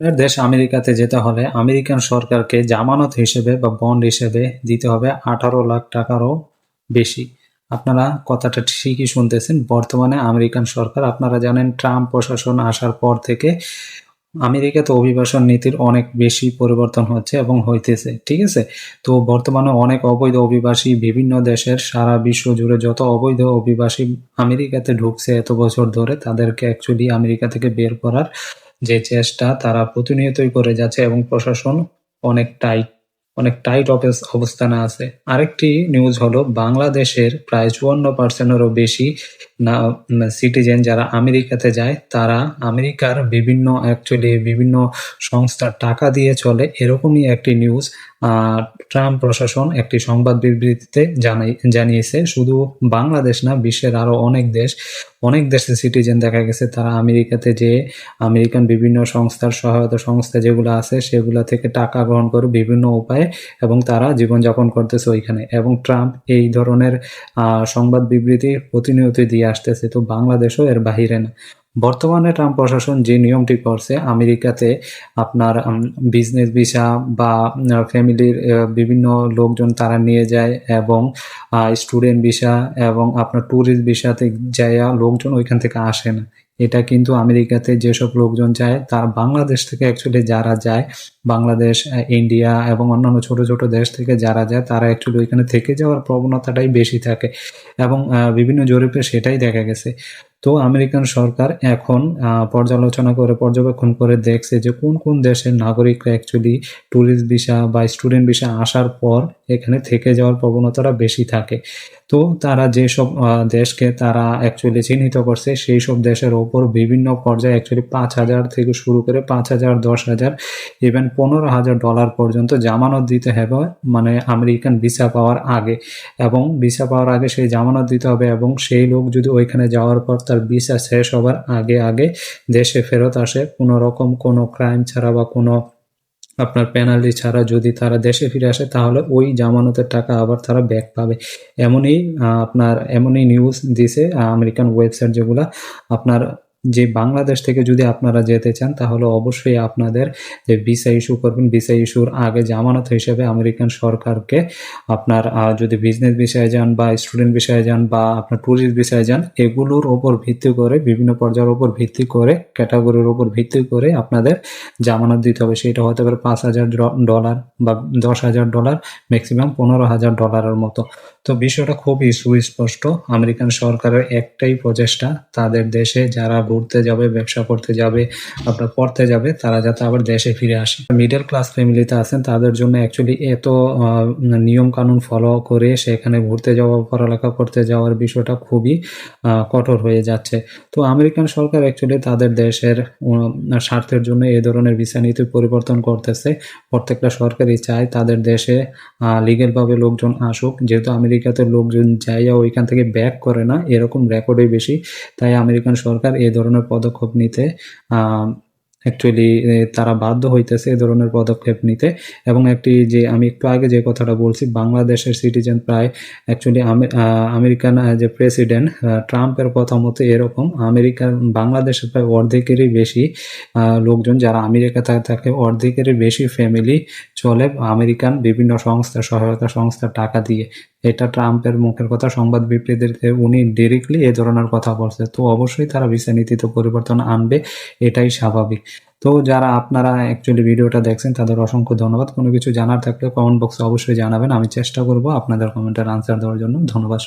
এর দেশ আমেরিকাতে যেতে হলে আমেরিকান সরকারকে জামানত হিসেবে বা বন্ড হিসেবে দিতে হবে আঠারো লাখ টাকারও বেশি। আপনারা কথাটা ঠিকই শুনতেছেন। বর্তমানে আমেরিকান সরকার, আপনারা জানেন ট্রাম্প প্রশাসন আসার পর থেকে আমেরিকাতে অভিবাসন নীতির অনেক বেশি পরিবর্তন হচ্ছে এবং হইতেছে, ঠিক আছে? তো বর্তমানে অনেক অবৈধ অভিবাসী বিভিন্ন দেশের সারা বিশ্ব জুড়ে যত অবৈধ অভিবাসী আমেরিকাতে ঢুকছে এত বছর ধরে, তাদেরকে অ্যাকচুয়ালি আমেরিকা থেকে বের করার যে চেষ্টা তারা প্রতিনিয়তই করে যাচ্ছে এবং প্রশাসন অনেক টাইট অনেক টাইট অবস্থানে আছে। আরেকটি নিউজ হলো, বাংলাদেশের প্রায় চুয়ান্ন পার্সেন্টেরও বেশি না সিটিজেন যারা আমেরিকাতে যায়, তারা আমেরিকার বিভিন্ন অ্যাকচুয়ালি বিভিন্ন সংস্থার টাকা দিয়ে চলে। এরকমই একটি নিউজ ট্রাম্প প্রশাসন একটি সংবাদ বিবৃতিতে জানাই, জানিয়েছে, শুধু বাংলাদেশ না, বিশ্বের আরও অনেক দেশ, অনেক দেশের সিটিজেন দেখা গেছে, তারা আমেরিকাতে যে আমেরিকান বিভিন্ন সংস্থার সহায়তা সংস্থা যেগুলো আছে, সেগুলো থেকে টাকা গ্রহণ করে বিভিন্ন উপায়ে এবং তারা জীবনযাপন করতেছে ওইখানে। এবং ট্রাম্প এই ধরনের সংবাদ বিবৃতি প্রতিনিয়তই দিয়ে আসতেছে, তো বাংলাদেশও এর বাহিরে না। বর্তমানে ট্রাম্প প্রশাসন যে নিয়মটি করছে, আমেরিকাতে আপনার বিজনেস ভিসা বা ফ্যামিলির বিভিন্ন লোকজন তারা নিয়ে যায় এবং স্টুডেন্ট ভিসা এবং আপনার ট্যুরিস্ট ভিসাতে যাইয়া লোকজন ওইখান থেকে আসে না। এটা কিন্তু আমেরিকাতে যেসব লোকজন যায়, তার বাংলাদেশ থেকে অ্যাকচুয়ালি যারা যায়, বাংলাদেশ ইন্ডিয়া এবং অন্যান্য ছোট ছোট দেশ থেকে যারা যায়, তারা অ্যাকচুয়ালি ওইখানে থেকে যাওয়ার প্রবণতাটাই বেশি থাকে এবং বিভিন্ন জরিপে সেটাই দেখা গেছে। তো আমেরিকান সরকার এখন পর্যালোচনা করে, পর্যবেক্ষণ করে দেখছে যে কোন কোন দেশের নাগরিকরা অ্যাকচুয়ালি ট্যুরিস্ট ভিসা বা স্টুডেন্ট ভিসা আসার পর এখানে থেকে যাওয়ার প্রবণতাটা বেশি থাকে। তো তারা যেসব দেশকে তারা অ্যাকচুয়ালি চিহ্নিত করছে সেই সব দেশের ওপর বিভিন্ন পর্যায়ে অ্যাকচুয়ালি পাঁচ হাজার থেকে শুরু করে পাঁচ হাজার, দশ হাজার ইভেন পনেরো হাজার ডলার পর্যন্ত জামানত দিতে হবে মানে আমেরিকান ভিসা পাওয়ার আগে। এবং ভিসা পাওয়ার আগে সেই জামানত দিতে হবে এবং সেই লোক যদি ওইখানে যাওয়ার পর তার ভিসা শেষ হবার আগে আগে দেশে ফেরত আসে, কোনো রকম কোনো ক্রাইম ছাড়া বা কোনো আপনার পেনাল্টি ছাড়া যদি তারা দেশে ফিরে আসে, তাহলে ওই জামানতের টাকা আবার তারা ব্যাক পাবে। এমনই আপনার এমনই নিউজ দিছে আমেরিকান ওয়েবসাইট যেগুলা আপনার যে বাংলাদেশ থেকে যদি আপনারা যেতে চান, তাহলে অবশ্যই আপনাদের যে ভিসা ইস্যু করবেন, ভিসা ইস্যুর আগে জামানত হিসেবে আমেরিকান সরকারকে আপনার যদি বিজনেস বিষয়ে যান বা স্টুডেন্ট বিষয়ে যান বা আপনার ট্যুরিস্ট বিষয়ে যান, এগুলোর ওপর ভিত্তি করে, বিভিন্ন পর্যায়ের ওপর ভিত্তি করে ক্যাটাগরির ওপর ভিত্তি করে আপনাদের জামানত দিতে হবে। সেটা হতে পারে পাঁচ হাজার ডলার বা দশ হাজার ডলার ম্যাক্সিমাম পনেরো হাজার ডলারের মতো। তো বিষয়টা খুবই সুস্পষ্ট। আমেরিকান সরকারের একটাই প্রচেষ্টা, তাদের দেশে যারা ঘুরতে যাবে, ব্যবসা করতে যাবে, আপনার পড়তে যাবে, তারা যাতে আবার দেশে ফিরে আসে। মিডল ক্লাস ফ্যামিলিতে আছেন, তাদের জন্য অ্যাকচুয়ালি এত নিয়ম কানুন ফলো করে সেখানে ঘুরতে যাওয়া, পড়ালেখা করতে যাওয়ার বিষয়টা খুবই কঠোর হয়ে যাচ্ছে। তো আমেরিকান সরকার অ্যাকচুয়ালি তাদের দেশের স্বার্থের জন্য এ ধরনের ভিসা নীতি পরিবর্তন করতেছে। প্রত্যেকটা সরকারই চায় তাদের দেশে লিগেলভাবে লোকজন আসুক। যেহেতু আমেরিকাতে লোকজন যাইয়া ওইখান থেকে ব্যাক করে না, এরকম রেকর্ডই বেশি। তাই আমেরিকান সরকার এ ধরনের পদক্ষেপ নিতে অ্যাকচুয়ালি তারা বাধ্য হইতেছে এ ধরনের পদক্ষেপ নিতে এবং একটি যে, আমি একটু আগে যে কথাটা বলছি, বাংলাদেশের সিটিজেন প্রায় অ্যাকচুয়ালি আমেরিকান যে প্রেসিডেন্ট ট্রাম্পের কথা মতো এরকম আমেরিকার বাংলাদেশের প্রায় অর্ধেকেরই বেশি লোকজন যারা আমেরিকাতে থাকে অর্ধেকেরই বেশি ফ্যামিলি চলে আমেরিকান বিভিন্ন সংস্থা, সহায়তা সংস্থার টাকা দিয়ে। এটা ট্রাম্পের মুখের কথা, সংবাদ বিবৃতিতে উনি ডিরেক্টলি এ ধরনের কথা বলছে। তো অবশ্যই তারা ভিসা নীতিতে পরিবর্তন আনবে, এটাই স্বাভাবিক। তো যারা আপনারা অ্যাকচুয়ালি ভিডিওটা দেখছেন, তাদের অসংখ্য ধন্যবাদ। কোনো কিছু জানার থাকলে কমেন্ট বক্সে অবশ্যই জানাবেন। আমি চেষ্টা করব আপনাদের কমেন্টের আনসার দেওয়ার জন্য। ধন্যবাদ।